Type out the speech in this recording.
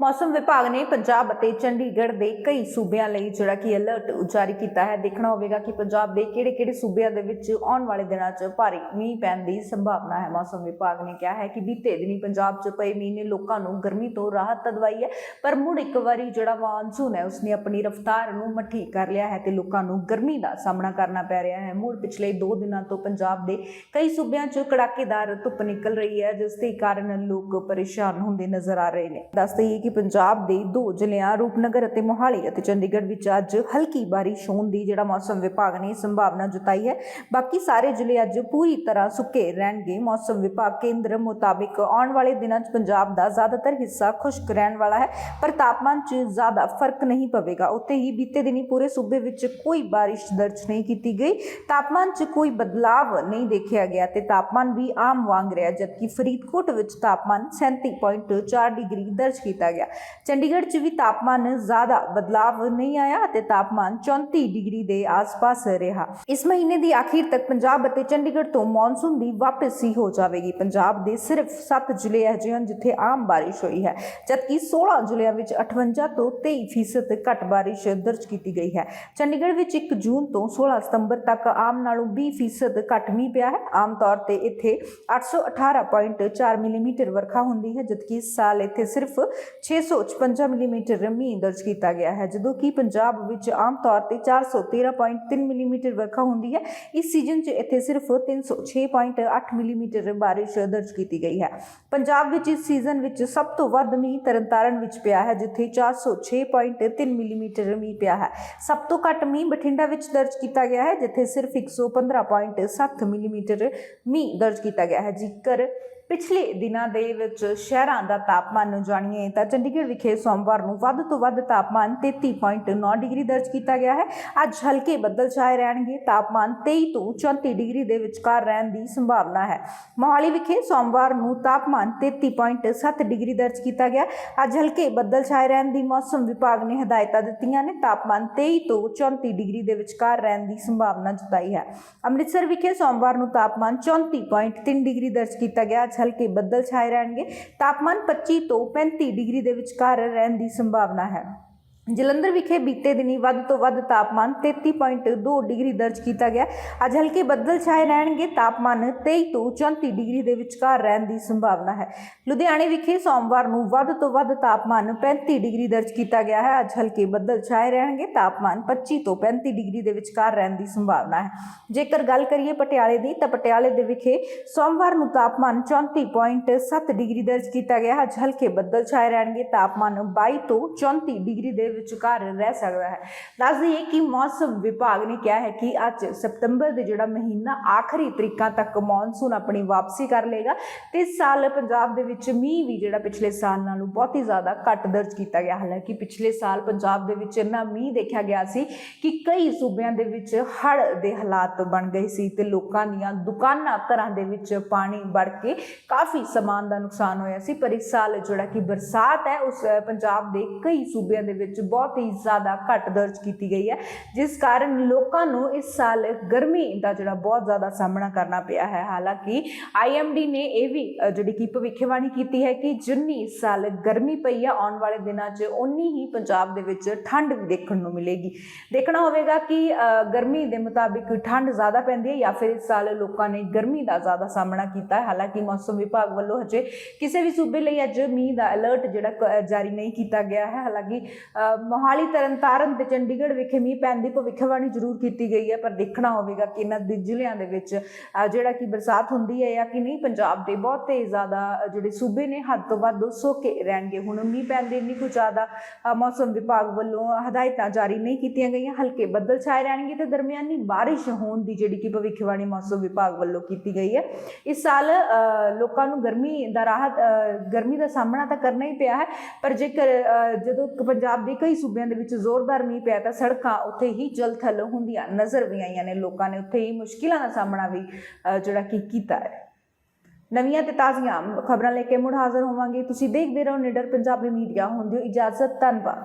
ਮੌਸਮ ਵਿਭਾਗ ਨੇ ਪੰਜਾਬ ਅਤੇ ਚੰਡੀਗੜ੍ਹ ਦੇ ਕਈ ਸੂਬਿਆਂ ਲਈ ਜਿਹੜਾ ਕਿ ਅਲਰਟ ਜਾਰੀ ਕੀਤਾ ਹੈ। ਦੇਖਣਾ ਹੋਵੇਗਾ ਕਿ ਪੰਜਾਬ ਦੇ ਕਿਹੜੇ-ਕਿਹੜੇ ਸੂਬਿਆਂ ਦੇ ਵਿੱਚ ਆਉਣ ਵਾਲੇ ਦਿਨਾਂ 'ਚ ਭਾਰੀ ਮੀਂਹ ਪੈਣ ਦੀ ਸੰਭਾਵਨਾ ਹੈ। ਮੌਸਮ ਵਿਭਾਗ ਨੇ ਕਿਹਾ ਹੈ ਕਿ ਬੀਤੇ ਦਿਨੀ ਪੰਜਾਬ 'ਚ ਪਏ ਮੀਂਹ ਨੇ ਲੋਕਾਂ ਨੂੰ ਗਰਮੀ ਤੋਂ ਰਾਹਤ ਦਵਾਈ ਹੈ, ਪਰ ਮੁੜ ਇੱਕ ਵਾਰੀ ਜਿਹੜਾ ਮਾਨਸੂਨ ਹੈ, ਉਸਨੇ ਆਪਣੀ ਰਫ਼ਤਾਰ ਨੂੰ ਮੱਠੀ ਕਰ ਲਿਆ ਹੈ ਤੇ ਲੋਕਾਂ ਨੂੰ ਗਰਮੀ ਦਾ ਸਾਹਮਣਾ ਕਰਨਾ ਪੈ ਰਿਹਾ ਹੈ। ਮੁੜ ਪਿਛਲੇ 2 ਦਿਨਾਂ ਤੋਂ ਪੰਜਾਬ ਦੇ ਕਈ ਸੂਬਿਆਂ 'ਚ ਕੜਾਕੇਦਾਰ ਧੁੱਪ ਨਿਕਲ ਰਹੀ ਹੈ, ਜਿਸ ਦੇ ਕਾਰਨ ਲੋਕ ਪਰੇਸ਼ਾਨ ਹੁੰਦੇ ਨਜ਼ਰ ਆ ਰਹੇ ਨੇ। ਦੱਸ ਦਈਏ ਕਿ ਪੰਜਾਬ ਦੇ ਦੋ ਜ਼ਿਲ੍ਹਿਆਂ, ਰੂਪਨਗਰ ਅਤੇ ਮੋਹਾਲੀ ਅਤੇ ਚੰਡੀਗੜ੍ਹ ਵਿੱਚ ਅੱਜ ਹਲਕੀ ਬਾਰਿਸ਼ ਹੋਣ ਦੀ ਜਿਹੜਾ ਮੌਸਮ ਵਿਭਾਗ ਨੇ ਸੰਭਾਵਨਾ ਜਤਾਈ ਹੈ। ਬਾਕੀ ਸਾਰੇ ਜ਼ਿਲ੍ਹੇ ਅੱਜ ਪੂਰੀ ਤਰ੍ਹਾਂ ਸੁੱਕੇ ਰਹਿਣਗੇ। ਮੌਸਮ ਵਿਭਾਗ ਕੇਂਦਰ ਮੁਤਾਬਿਕ ਆਉਣ ਵਾਲੇ ਦਿਨਾਂ 'ਚ ਪੰਜਾਬ ਦਾ ਜ਼ਿਆਦਾਤਰ ਹਿੱਸਾ ਖੁਸ਼ਕ ਰਹਿਣ ਵਾਲਾ ਹੈ, ਪਰ ਤਾਪਮਾਨ 'ਚ ਜ਼ਿਆਦਾ ਫ਼ਰਕ ਨਹੀਂ ਪਵੇਗਾ। ਉੱਥੇ ਹੀ ਬੀਤੇ ਦਿਨੀ ਪੂਰੇ ਸੂਬੇ ਵਿੱਚ ਕੋਈ ਬਾਰਿਸ਼ ਦਰਜ ਨਹੀਂ ਕੀਤੀ ਗਈ। ਤਾਪਮਾਨ 'ਚ ਕੋਈ ਬਦਲਾਵ ਨਹੀਂ ਦੇਖਿਆ ਗਿਆ ਤੇ ਤਾਪਮਾਨ ਵੀ ਆਮ ਵਾਂਗ ਰਿਹਾ, ਜਦਕਿ ਫਰੀਦਕੋਟ ਵਿੱਚ ਤਾਪਮਾਨ 37.4 ਡਿਗਰੀ ਦਰਜ ਕੀਤਾ ਗਿਆ। ਚੰਡੀਗੜ੍ਹ 'ਚ ਵੀ ਤਾਪਮਾਨ ਜ਼ਿਆਦਾ ਬਦਲਾਵ ਨਹੀਂ ਆਇਆ ਅਤੇ ਤਾਪਮਾਨ 34 ਡਿਗਰੀ ਦੇ ਆਸ-ਪਾਸ ਰਿਹਾ। ਇਸ ਮਹੀਨੇ ਦੀ ਆਖਿਰ ਤੱਕ ਪੰਜਾਬ ਅਤੇ ਚੰਡੀਗੜ੍ਹ ਤੋਂ ਮੌਨਸੂਨ ਦੀ ਵਾਪਸੀ ਹੋ ਜਾਵੇਗੀ। ਪੰਜਾਬ ਦੇ ਸਿਰਫ 7 ਜ਼ਿਲ੍ਹੇ ਅਜਿਹੇ ਹਨ ਜਿੱਥੇ ਆਮ ਬਾਰਿਸ਼ ਹੋਈ ਹੈ, ਜਦਕਿ 16 ਜ਼ਿਲ੍ਹਿਆਂ ਵਿੱਚ 58 ਤੋਂ 23% ਘੱਟ ਬਾਰਿਸ਼ ਦਰਜ ਕੀਤੀ ਗਈ ਹੈ। ਚੰਡੀਗੜ੍ਹ ਵਿੱਚ 1 ਜੂਨ ਤੋਂ 16 ਸਤੰਬਰ ਤੱਕ ਆਮ ਨਾਲੋਂ 20% ਘੱਟ ਮੀਂਹ ਪਿਆ ਹੈ। ਆਮ ਤੌਰ ਤੇ ਇੱਥੇ 818.4 ਮਿਲੀਮੀਟਰ ਵਰਖਾ ਹੁੰਦੀ ਹੈ, ਜਦਕਿ ਇਸ ਸਾਲ ਇੱਥੇ ਸਿਰਫ 656 ਮਿਲੀਮੀਟਰ ਮੀਂਹ ਦਰਜ ਕੀਤਾ ਗਿਆ ਹੈ, ਜਦੋਂ ਕਿ ਪੰਜਾਬ ਵਿੱਚ ਆਮ ਤੌਰ ਤੇ 413.3 ਮਿਲੀਮੀਟਰ ਵਰਖਾ ਹੁੰਦੀ ਹੈ। ਇਸ ਸੀਜ਼ਨ 'ਚ ਇੱਥੇ ਸਿਰਫ 306.8 ਮਿਲੀਮੀਟਰ ਬਾਰਿਸ਼ ਦਰਜ ਕੀਤੀ ਗਈ ਹੈ। ਪੰਜਾਬ ਵਿੱਚ ਇਸ ਸੀਜ਼ਨ ਵਿੱਚ ਸਭ ਤੋਂ ਵੱਧ ਮੀਂਹ ਤਰਨਤਾਰਨ ਵਿੱਚ ਪਿਆ ਹੈ, ਜਿੱਥੇ 406.3 ਮਿਲੀਮੀਟਰ ਮੀਂਹ ਪਿਆ ਹੈ। ਸਭ ਤੋਂ ਘੱਟ ਮੀਂਹ ਬਠਿੰਡਾ ਵਿੱਚ ਦਰਜ ਕੀਤਾ ਗਿਆ ਹੈ, ਜਿੱਥੇ ਸਿਰਫ 115.7 ਮਿਲੀਮੀਟਰ ਮੀਂਹ ਦਰਜ ਕੀਤਾ ਗਿਆ ਹੈ। ਜੇਕਰ ਪਿਛਲੇ ਦਿਨਾਂ ਦੇ ਵਿੱਚ ਸ਼ਹਿਰਾਂ ਦਾ ਤਾਪਮਾਨ ਨੂੰ ਜਾਣੀਏ ਤਾਂ ਚੰਡੀਗੜ੍ਹ ਵਿਖੇ ਸੋਮਵਾਰ ਨੂੰ ਵੱਧ ਤੋਂ ਵੱਧ ਤਾਪਮਾਨ 33.9 ਡਿਗਰੀ ਦਰਜ ਕੀਤਾ ਗਿਆ ਹੈ। ਅੱਜ ਹਲਕੇ ਬੱਦਲ ਛਾਏ ਰਹਿਣਗੇ। ਤਾਪਮਾਨ 23 ਤੋਂ 34 ਡਿਗਰੀ ਦੇ ਵਿਚਕਾਰ ਰਹਿਣ ਦੀ ਸੰਭਾਵਨਾ ਹੈ। ਮੋਹਾਲੀ ਵਿਖੇ ਸੋਮਵਾਰ ਨੂੰ ਤਾਪਮਾਨ 33.7 ਡਿਗਰੀ ਦਰਜ ਕੀਤਾ ਗਿਆ। ਅੱਜ ਹਲਕੇ ਬੱਦਲ ਛਾਏ ਰਹਿਣ ਦੀ ਮੌਸਮ ਵਿਭਾਗ ਨੇ ਹਦਾਇਤਾਂ ਦਿੱਤੀਆਂ ਨੇ। ਤਾਪਮਾਨ 23 ਤੋਂ 34 ਡਿਗਰੀ ਦੇ ਵਿਚਕਾਰ ਰਹਿਣ ਦੀ ਸੰਭਾਵਨਾ ਜਤਾਈ ਹੈ। ਅੰਮ੍ਰਿਤਸਰ ਵਿਖੇ ਸੋਮਵਾਰ ਨੂੰ ਤਾਪਮਾਨ 34.3 ਡਿਗਰੀ ਦਰਜ ਕੀਤਾ ਗਿਆ। ਅੱਜ ਹਲਕੇ ਬੱਦਲ ਛਾਏ ਰਹਿਣਗੇ। ਤਾਪਮਾਨ 25 ਤੋਂ 35 ਡਿਗਰੀ ਦੇ ਵਿਚਕਾਰ ਰਹਿਣ ਦੀ ਸੰਭਾਵਨਾ ਹੈ। ਜਲੰਧਰ ਵਿਖੇ ਬੀਤੇ ਦਿਨੀ ਵੱਧ ਤੋਂ ਵੱਧ ਤਾਪਮਾਨ 33.2 ਡਿਗਰੀ ਦਰਜ ਕੀਤਾ ਗਿਆ। ਅੱਜ ਹਲਕੇ ਬੱਦਲ ਛਾਏ ਰਹਿਣਗੇ। ਤਾਪਮਾਨ 23 ਤੋਂ 34 ਡਿਗਰੀ ਦੇ ਵਿਚਕਾਰ ਰਹਿਣ ਦੀ ਸੰਭਾਵਨਾ ਹੈ। ਲੁਧਿਆਣੇ ਵਿਖੇ ਸੋਮਵਾਰ ਨੂੰ ਵੱਧ ਤੋਂ ਵੱਧ ਤਾਪਮਾਨ 35 ਡਿਗਰੀ ਦਰਜ ਕੀਤਾ ਗਿਆ ਹੈ। ਅੱਜ ਹਲਕੇ ਬੱਦਲ ਛਾਏ ਰਹਿਣਗੇ। ਤਾਪਮਾਨ 25 ਤੋਂ 35 ਡਿਗਰੀ ਦੇ ਵਿਚਕਾਰ ਰਹਿਣ ਦੀ ਸੰਭਾਵਨਾ ਹੈ। ਜੇਕਰ ਗੱਲ ਕਰੀਏ ਪਟਿਆਲੇ ਦੀ, ਤਾਂ ਪਟਿਆਲੇ ਦੇ ਵਿਖੇ ਸੋਮਵਾਰ ਨੂੰ ਤਾਪਮਾਨ 34.7 ਡਿਗਰੀ ਦਰਜ ਕੀਤਾ ਗਿਆ ਅੱਜ ਹਲਕੇ ਬੱਦਲ ਛਾਏ ਰਹਿਣਗੇ। ਤਾਪਮਾਨ 22 ਤੋਂ 34 ਡਿਗਰੀ ਦੇ ਵਿਚਕਾਰ ਰਹਿ ਸਕਦਾ ਹੈ। ਦੱਸ ਦਈਏ ਕਿ ਮੌਸਮ ਵਿਭਾਗ ਨੇ ਕਿਹਾ ਹੈ ਕਿ ਅੱਜ ਸਤੰਬਰ ਦੇ ਜਿਹੜਾ ਮਹੀਨਾ ਆਖਰੀ ਤਰੀਕਾਂ ਤੱਕ ਮੌਨਸੂਨ ਆਪਣੀ ਵਾਪਸੀ ਕਰ ਲੇਗਾ ਤੇ ਇਸ ਸਾਲ ਪੰਜਾਬ ਦੇ ਵਿੱਚ ਮੀਂਹ ਵੀ ਜਿਹੜਾ ਪਿਛਲੇ ਸਾਲ ਨਾਲੋਂ ਬਹੁਤ ਹੀ ਜ਼ਿਆਦਾ ਘੱਟ ਦਰਜ ਕੀਤਾ ਗਿਆ। ਹਾਲਾਂਕਿ ਪਿਛਲੇ ਸਾਲ ਪੰਜਾਬ ਦੇ ਵਿੱਚ ਇੰਨਾ ਮੀਂਹ ਦੇਖਿਆ ਗਿਆ ਸੀ ਕਿ ਕਈ ਸੂਬਿਆਂ ਦੇ ਵਿੱਚ ਹੜ੍ਹ ਦੇ ਹਾਲਾਤ ਬਣ ਗਏ ਸੀ ਤੇ ਲੋਕਾਂ ਦੀਆਂ ਦੁਕਾਨਾਂ ਘਰਾਂ ਦੇ ਵਿੱਚ ਪਾਣੀ ਵੜ ਕੇ ਕਾਫੀ ਸਮਾਨ ਦਾ ਨੁਕਸਾਨ ਹੋਇਆ ਸੀ। ਪਰ ਇਸ ਸਾਲ ਜਿਹੜਾ ਕਿ ਬਰਸਾਤ ਹੈ, ਉਸ ਪੰਜਾਬ ਦੇ ਕਈ ਸੂਬਿਆਂ ਦੇ ਵਿੱਚ ਬਹੁਤ ਹੀ ਜ਼ਿਆਦਾ ਘੱਟ ਦਰਜ ਕੀਤੀ ਗਈ ਹੈ, ਜਿਸ ਕਾਰਨ ਲੋਕਾਂ ਨੂੰ ਇਸ ਸਾਲ ਗਰਮੀ ਦਾ ਜਿਹੜਾ ਬਹੁਤ ਜ਼ਿਆਦਾ ਸਾਹਮਣਾ ਕਰਨਾ ਪਿਆ ਹੈ। ਹਾਲਾਂਕਿ ਆਈਐਮਡੀ ਨੇ ਇਹ ਵੀ ਜਿਹੜੀ ਕਿ ਭਵਿੱਖਬਾਣੀ ਕੀਤੀ ਹੈ ਕਿ ਜਿੰਨੀ ਇਸ ਸਾਲ ਗਰਮੀ ਪਈ ਹੈ ਆਉਣ ਵਾਲੇ ਦਿਨਾਂ 'ਚ ਉਨੀ ਹੀ ਪੰਜਾਬ ਦੇ ਵਿੱਚ ਠੰਡ ਵੀ ਦੇਖਣ ਨੂੰ ਮਿਲੇਗੀ। ਦੇਖਣਾ ਹੋਵੇਗਾ ਕਿ ਗਰਮੀ ਦੇ ਮੁਤਾਬਿਕ ਠੰਡ ਜ਼ਿਆਦਾ ਪੈਂਦੀ ਹੈ ਜਾਂ ਫਿਰ ਇਸ ਸਾਲ ਲੋਕਾਂ ਨੇ ਗਰਮੀ ਦਾ ਜ਼ਿਆਦਾ ਸਾਹਮਣਾ ਕੀਤਾ ਹੈ। ਹਾਲਾਂਕਿ ਮੌਸਮ ਵਿਭਾਗ ਵੱਲੋਂ ਹਜੇ ਕਿਸੇ ਵੀ ਸੂਬੇ ਲਈ ਅੱਜ ਮੀਂਹ ਦਾ ਅਲਰਟ ਜਿਹੜਾ ਕ- ਜਾਰੀ ਨਹੀਂ ਕੀਤਾ ਗਿਆ ਹੈ। ਹਾਲਾਂਕਿ ਮੋਹਾਲੀ ਤਰਨਤਾਰਨ ਤੇ ਚੰਡੀਗੜ੍ਹ ਵਿਖੇ ਮੀਂਹ ਪੈਣ ਦੀ ਭਵਿੱਖਬਾਣੀ ਜ਼ਰੂਰ ਕੀਤੀ ਗਈ ਹੈ, ਪਰ ਦੇਖਣਾ ਹੋਵੇਗਾ ਕਿ ਇਹਨਾਂ ਦੇ ਜ਼ਿਲ੍ਹਿਆਂ ਦੇ ਵਿੱਚ ਜਿਹੜਾ ਕਿ ਬਰਸਾਤ ਹੁੰਦੀ ਹੈ ਜਾਂ ਕਿ ਨਹੀਂ, ਪੰਜਾਬ ਦੇ ਬਹੁਤੇ ਜ਼ਿਆਦਾ ਜਿਹੜੇ ਸੂਬੇ ਨੇ, ਹੱਦ ਤੋਂ ਵੱਧ ਸੋਕੇ ਰਹਿਣਗੇ। ਹੁਣ ਮੀਂਹ ਪੈਣ ਦੀ ਇੰਨੀ ਕੁ ਜ਼ਿਆਦਾ ਮੌਸਮ ਵਿਭਾਗ ਵੱਲੋਂ ਹਦਾਇਤਾਂ ਜਾਰੀ ਨਹੀਂ ਕੀਤੀਆਂ ਗਈਆਂ, ਹਲਕੇ ਬੱਦਲ ਛਾਏ ਰਹਿਣਗੇ ਤੇ ਦਰਮਿਆਨੀ ਬਾਰਿਸ਼ ਹੋਣ ਦੀ ਜਿਹੜੀ ਕਿ ਭਵਿੱਖਬਾਣੀ ਮੌਸਮ ਵਿਭਾਗ ਵੱਲੋਂ ਕੀਤੀ ਗਈ ਹੈ। ਇਸ ਸਾਲ ਲੋਕਾਂ ਨੂੰ ਗਰਮੀ ਦਾ ਰਾਹਤ ਗਰਮੀ ਦਾ ਸਾਹਮਣਾ ਤਾਂ ਕਰਨਾ ਹੀ ਪਿਆ ਹੈ, ਪਰ ਜੇਕਰ ਜਦੋਂ ਪੰਜਾਬ ਦੇ ਕਈ ਸੂਬਿਆਂ ਦੇ ਵਿੱਚ ਜ਼ੋਰਦਾਰ ਮੀਂਹ ਪਿਆ ਤਾਂ ਸੜਕਾਂ ਉੱਥੇ ਹੀ ਜਲਥਲ ਹੁੰਦੀਆਂ ਨਜ਼ਰ ਵੀ ਆਈਆਂ ਨੇ। ਲੋਕਾਂ ਨੇ ਉੱਥੇ ਹੀ ਮੁਸ਼ਕਿਲਾਂ ਦਾ ਸਾਹਮਣਾ ਵੀ ਅ, ਜਿਹੜਾ ਕਿ ਕੀਤਾ ਹੈ। ਨਵੀਆਂ ਤੇ ਤਾਜ਼ੀਆਂ ਖਬਰਾਂ ਲੈ ਕੇ ਮੁੜ ਹਾਜ਼ਰ ਹੋਵਾਂਗੇ। ਤੁਸੀਂ ਦੇਖਦੇ ਰਹੋ ਨਿਡਰ ਪੰਜਾਬੀ ਮੀਡੀਆ। ਹੁੰਦੇ ਹੋ ਇਜਾਜ਼ਤ। ਧੰਨਵਾਦ।